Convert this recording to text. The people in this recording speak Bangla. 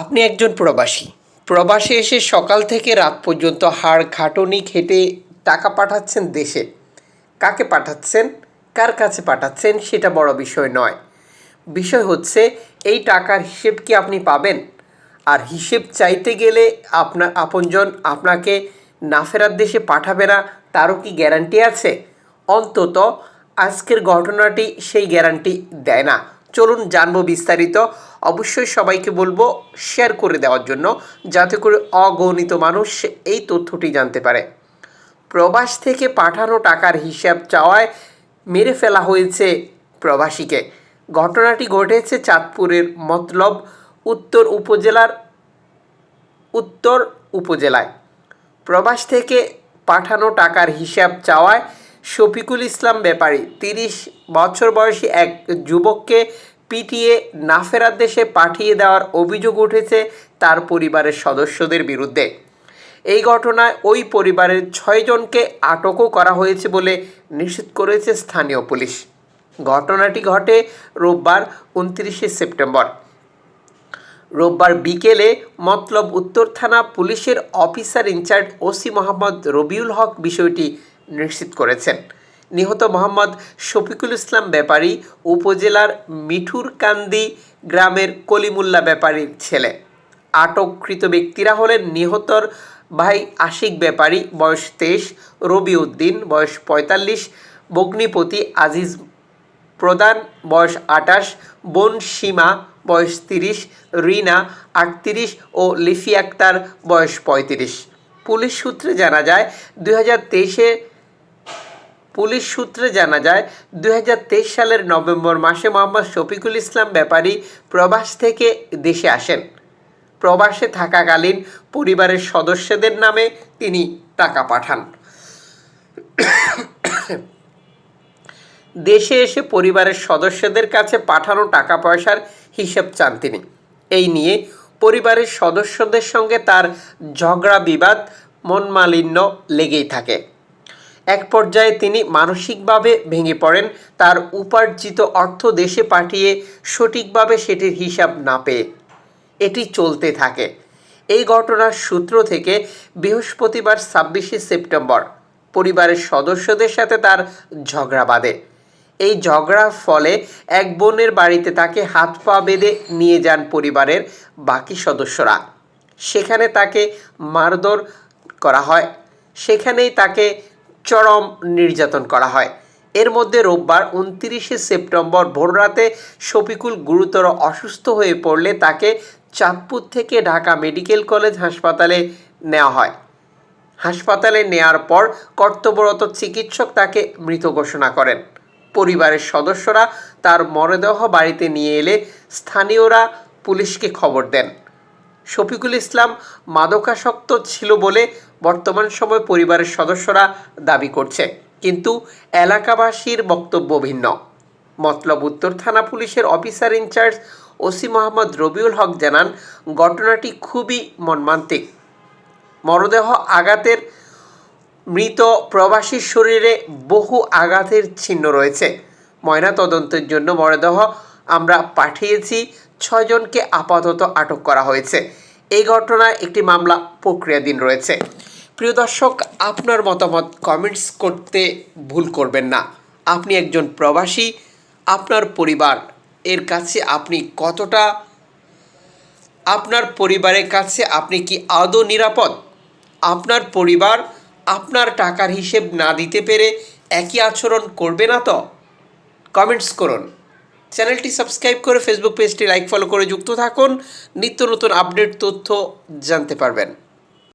আপনি একজন প্রবাসী। প্রবাসে এসে সকাল থেকে রাত পর্যন্ত হাড় খাটুনি খেটে টাকা পাঠাচ্ছেন দেশে। কাকে পাঠাচ্ছেন? কার কাছে পাঠাচ্ছেন? সেটা বড় বিষয় নয়। বিষয় হচ্ছে, এই টাকার হিসেব কি আপনি পাবেন? আর হিসেব চাইতে গেলে আপনার আপনজন আপনাকে না ফেরার দেশে পাঠাবে না, তারও কি গ্যারান্টি আছে? অন্তত আজকের ঘটনাটি সেই গ্যারান্টি দেয় না। চলুন জানব বিস্তারিত। অবশ্যই সবাইকে বলব শেয়ার করে দেওয়ার জন্য, যাতে করে অগণিত মানুষ এই তথ্যটি জানতে পারে। প্রবাস থেকে পাঠানো টাকার হিসাব চাওয়ায় মেরে ফেলা হয়েছে প্রবাসীকে। ঘটনাটি ঘটেছে চাঁদপুরের মতলব উত্তর উপজেলার উত্তর উপজেলায়। প্রবাস থেকে পাঠানো টাকার হিসাব চাওয়ায় শফিকুল ইসলাম ব্যাপারী, তিরিশ বছর বয়সী এক যুবককে পিটিয়ে না ফেরার দেশে পাঠিয়ে দেওয়ার অভিযোগ উঠেছে তার পরিবারের সদস্যদের বিরুদ্ধে। এই ঘটনায় ওই পরিবারের ছয়জনকে আটকও করা হয়েছে বলে নিশ্চিত করেছে স্থানীয় পুলিশ। ঘটনাটি ঘটে রোববার উনত্রিশে সেপ্টেম্বর। রোববার বিকেলে মতলব উত্তর থানা পুলিশের officer in charge OC Mohammad Rabiul Haque বিষয়টি নিশ্চিত করেছেন। নিহত মোহাম্মদ শফিকুল ইসলাম ব্যাপারী, উপজেলার মিঠুরকান্দি গ্রামের কলিমুল্লা ব্যাপারীর ছেলে। আটককৃত ব্যক্তিরা হলেন নিহতর ভাই আশিক ব্যাপারী, বয়স তেইশ, রবিউদ্দিন, বয়স পঁয়তাল্লিশ, বগ্নিপতি আজিজ প্রধান, বয়স আটাশ বোন সীমা, বয়স তিরিশ, রিনা আটত্রিশ ও লিফি আক্তার, বয়স পঁয়ত্রিশ। পুলিশ সূত্রে জানা যায়, দুই হাজার তেইশে পুলিশ সূত্রে জানা যায় দু হাজার তেইশ সালের নভেম্বর মাসে মোহাম্মদ শফিকুল ইসলাম ব্যাপারী প্রবাস থেকে দেশে আসেন। প্রবাসে থাকাকালীন পরিবারের সদস্যদের নামে তিনি টাকা পাঠান। দেশে এসে পরিবারের সদস্যদের কাছে পাঠানো টাকা পয়সার হিসেব চান তিনি। এই নিয়ে পরিবারের সদস্যদের সঙ্গে তার ঝগড়া বিবাদ মনমালিন্য লেগেই থাকে। এক পর্যায়ে তিনি মানসিকভাবে ভেঙে পড়েন, তার উপার্জিত অর্থ দেশে পাঠিয়ে সঠিকভাবে সেটির হিসাব না পেয়ে এটি চলতে থাকে। এই ঘটনার সূত্র থেকে বৃহস্পতিবার ছাব্বিশে সেপ্টেম্বর পরিবারের সদস্যদের সাথে তার ঝগড়া বাঁধে। এই ঝগড়ার ফলে এক বোনের বাড়িতে তাকে হাত পা বেঁধে নিয়ে যান পরিবারের বাকি সদস্যরা। সেখানে তাকে মারধর করা হয়। সেখানেই তাকে চরম নির্যাতন করা হয়। এর মধ্যে রোববার উনত্রিশে সেপ্টেম্বর ভোররাতে শফিকুল গুরুতর অসুস্থ হয়ে পড়লে তাকে চাঁদপুর থেকে ঢাকা মেডিকেল কলেজ হাসপাতালে নেওয়া হয়। হাসপাতালে নেয়ার পর কর্তব্যরত চিকিৎসক তাকে মৃত ঘোষণা করেন। পরিবারের সদস্যরা তার মরদেহ বাড়িতে নিয়ে এলে স্থানীয়রা পুলিশকে খবর দেন। শফিকুল ইসলাম মাদকাসক্ত ছিল বলে বর্তমান সময় পরিবারের সদস্যরা দাবি করছে। কিন্তু এলাকাবাসীর বক্তব্য ভিন্ন। মতলব উত্তর থানা পুলিশের officer in charge OC Mohammad Rabiul Haque জানান, ঘটনাটি খুবই মর্মান্তিক। মরদেহ আঘাতের মৃত প্রবাসীর শরীরে বহু আঘাতের চিহ্ন রয়েছে। ময়না তদন্তের জন্য মরদেহ আমরা পাঠিয়েছি ছয়জনকে আপাতত আটক করা হয়েছে। এই ঘটনায় একটি মামলা প্রক্রিয়াধীন রয়েছে। প্রিয় দর্শক, আপনার মতামত কমেন্টস করতে ভুল করবেন না। আপনি একজন প্রবাসী, আপনার পরিবার, এর কাছে আপনি কতটা, আপনার পরিবারের কাছে আপনি কি আদৌ নিরাপদ? আপনার পরিবার আপনার টাকার হিসেব না দিতে পেরে একই আচরণ করবে না তো? কমেন্টস করুন। চ্যানেলটি সাবস্ক্রাইব করে ফেসবুক পেজটি লাইক ফলো করে যুক্ত থাকুন। নিত্য নতুন আপডেট তথ্য জানতে পারবেন।